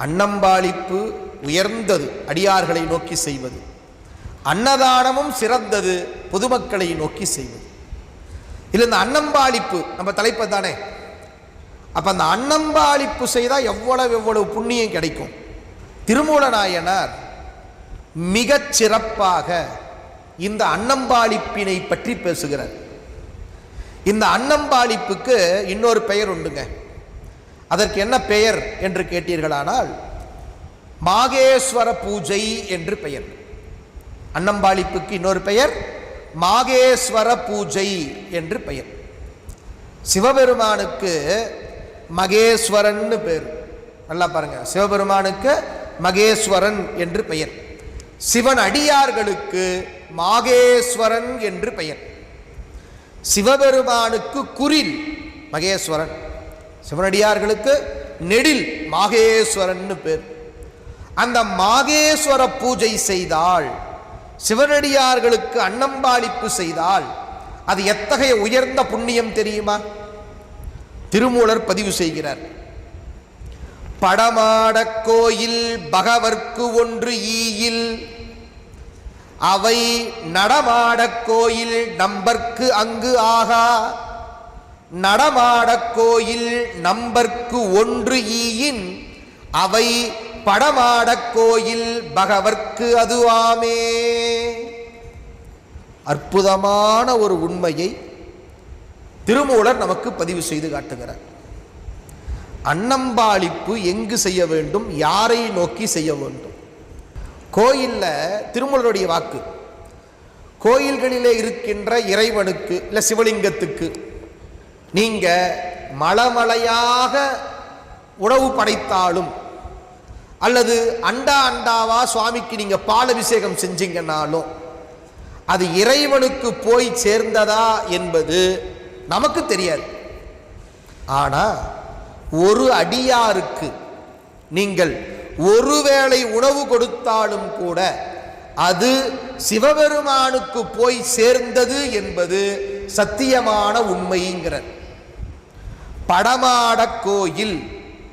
அன்னம்பாளிப்பு உயர்ந்தது அடியார்களை நோக்கி செய்வது. அன்னதானமும் சிறந்தது பொதுமக்களை நோக்கி செய்வது. இல்லை இந்த அன்னம்பாளிப்பு நம்ம தலைப்பு தானே? அப்போ அந்த அன்னம்பாளிப்பு செய்தால் எவ்வளவு எவ்வளவு புண்ணியம் கிடைக்கும்? திருமூல நாயனார் மிகச் சிறப்பாக இந்த அன்னம்பாளிப்பினை பற்றி பேசுகிறார். இந்த அன்னம்பாளிப்புக்கு இன்னொரு பெயர் உண்டுங்க. அதற்கு என்ன பெயர் என்று கேட்டீர்களானால் மாகேஸ்வர பூஜை என்று பெயர். அன்னம்பாளிப்புக்கு இன்னொரு பெயர் மாகேஸ்வர பூஜை என்று பெயர். சிவபெருமானுக்கு மகேஸ்வரன் பேர். நல்லா பாருங்க. சிவபெருமானுக்கு மகேஸ்வரன் என்று பெயர். சிவன் அடியார்களுக்கு மாகேஸ்வரன் என்று பெயர். சிவபெருமானுக்கு குரில் மகேஸ்வரன். சிவனடியார்களுக்கு நெடில் மாகேஸ்வரன் பேர். அந்த மாகேஸ்வர பூஜை செய்தால் சிவனடியார்களுக்கு அன்னம்பாளிப்பு செய்தால் அது எத்தகைய உயர்ந்த புண்ணியம் தெரியுமா? திருமூலர் பதிவு செய்கிறார். படமாடக் கோயில் பகவர்க்கு ஒன்று ஈயில் அவை நடமாடக் கோயில் நம்பர்க்கு அங்கு ஆகா. நடமாடக் கோயில் நம்பர்க்கு ஒன்று ஈயின் அவை படமாடக் கோயில் பகவர்க்கு அதுவாமே. அற்புதமான ஒரு உண்மையை திருமூலர் நமக்கு பதிவு செய்து காட்டுகிறார். அன்னம்பாளிப்பு எங்கு செய்ய வேண்டும் யாரை நோக்கி செய்ய வேண்டும்? கோயிலில் திருமூலருடைய வாக்கு கோயில்களிலே இருக்கின்ற இறைவனுக்கு இல்லை சிவலிங்கத்துக்கு நீங்க மலமலையாக உணவு படைத்தாலும் அல்லது அண்டா அண்டாவா சுவாமிக்கு நீங்க பால் அபிஷேகம் செஞ்சீங்கன்னாலும் அது இறைவனுக்கு போய் சேர்ந்ததா என்பது நமக்கு தெரியாது. ஆனா ஒரு அடியாருக்கு நீங்கள் ஒருவேளை உணவு கொடுத்தாலும் கூட அது சிவபெருமானுக்கு போய் சேர்ந்தது என்பது சத்தியமான உண்மைங்கிறார் படமாடக் கோயில்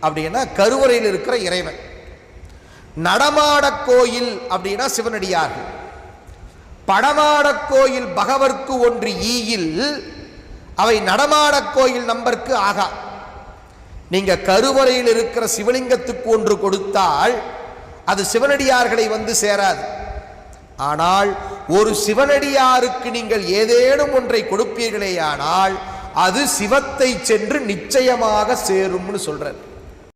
அப்படின்னா கருவறையில் இருக்கிற இறைவன். நடமாடக் கோயில் அப்படின்னா சிவனடியார்கள். படமாடக் கோயில் பகவர்க்கு ஒன்று ஈயில் அவை நடமாடக் கோயில் நம்பருக்கு ஆகா. நீங்க கருவறையில் இருக்கிற சிவலிங்கத்துக்கு ஒன்று கொடுத்தால் அது சிவனடியார்களை வந்து சேராது. ஆனால் ஒரு சிவனடியாருக்கு நீங்கள் ஏதேனும் ஒன்றை கொடுப்பீர்களேயானால் அது சிவத்தை சென்று நிச்சயமாக சேரும்னு சொல்றார்.